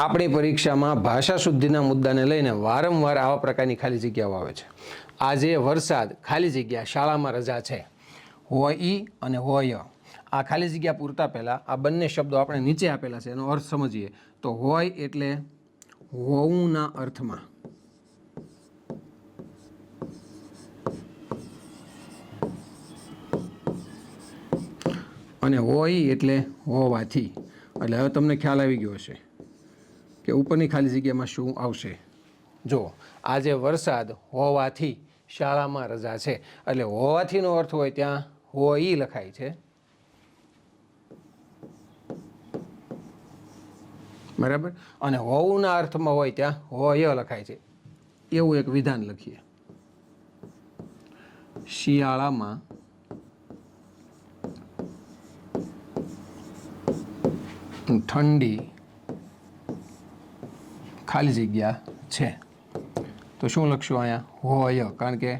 આપણી પરીક્ષામાં ભાષા શુદ્ધિના મુદ્દાને લઈને વારંવાર આવા પ્રકારની ખાલી જગ્યાઓ આવે છે. આજે વરસાદ ખાલી જગ્યા શાળામાં રજા છે. હોય ઈ અને હોય આ ખાલી જગ્યા પૂરતા પહેલાં આ બંને શબ્દો આપણે નીચે આપેલા છે, એનો અર્થ સમજીએ. તો હોય એટલે હોવુંના અર્થમાં. અને હોય એટલે હોવાથી. એટલે હવે તમને ખ્યાલ આવી ગયો હશે. કે ઉપરની ખાલી જગ્યામાં શું આવશે? જો, આજે વરસાદ હોવાથી શાળામાં રજા છે. એટલે હોવાથીનો અર્થ હોય ત્યાં હોય લખાય છે. બરાબર? અને હોવુંના અર્થમાં હોય ત્યાં હોય લખાય છે. એવું એક વિધાન લખીએ. શિયાળામાં ઠંડી ખાલી જગ્યા છે. તો શું લખશું અહીંયા? હોય, કારણ કે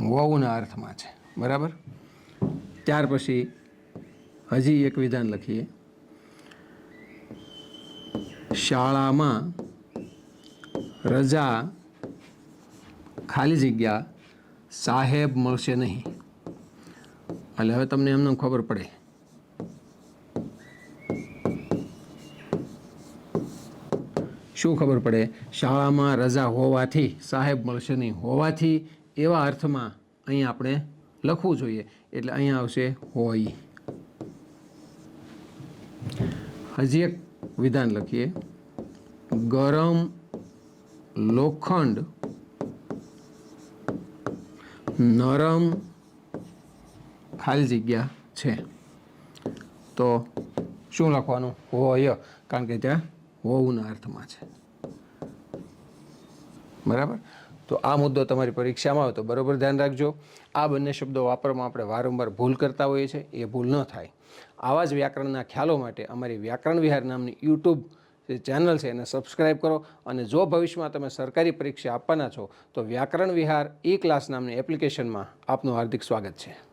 વહુના અર્થમાં છે. બરાબર? ત્યાર પછી હજી એક વિધાન લખીએ. શાળામાં રજા ખાલી જગ્યા સાહેબ મળશે નહીં. એટલે હવે તમને એમને ખબર પડે. શું ખબર પડે? શાળામાં રજા હોવાથી, સાહેબ મળશે નહીં હોવાથી એવા અર્થમાં અહીં આપણે લખવું જોઈએ. એટલે અહીંયા આવશે હોય. હજી એક વિધાન લખીએ. ગરમ લોખંડ નરમ ખાલી જગ્યા છે. તો શું લખવાનું? હોય. કારણ કે ત્યાં હોવુંના અર્થમાં છે. બરાબર? તો આ મુદ્દો તમારી પરીક્ષામાં આવે તો બરાબર ધ્યાન રાખજો. આ બંને શબ્દો વાપરવામાં આપણે વારંવાર ભૂલ કરતા હોઈએ છીએ, એ ભૂલ ન થાય. આવા જ વ્યાકરણના ખ્યાલો માટે અમારી વ્યાકરણ વિહાર નામની યુટ્યુબ જે ચેનલ છે એને સબસ્ક્રાઈબ કરો અને જો ભવિષ્યમાં તમે સરકારી પરીક્ષા આપવાના છો, તો વ્યાકરણ વિહાર ઈ ક્લાસ નામની એપ્લિકેશનમાં આપનું હાર્દિક સ્વાગત છે.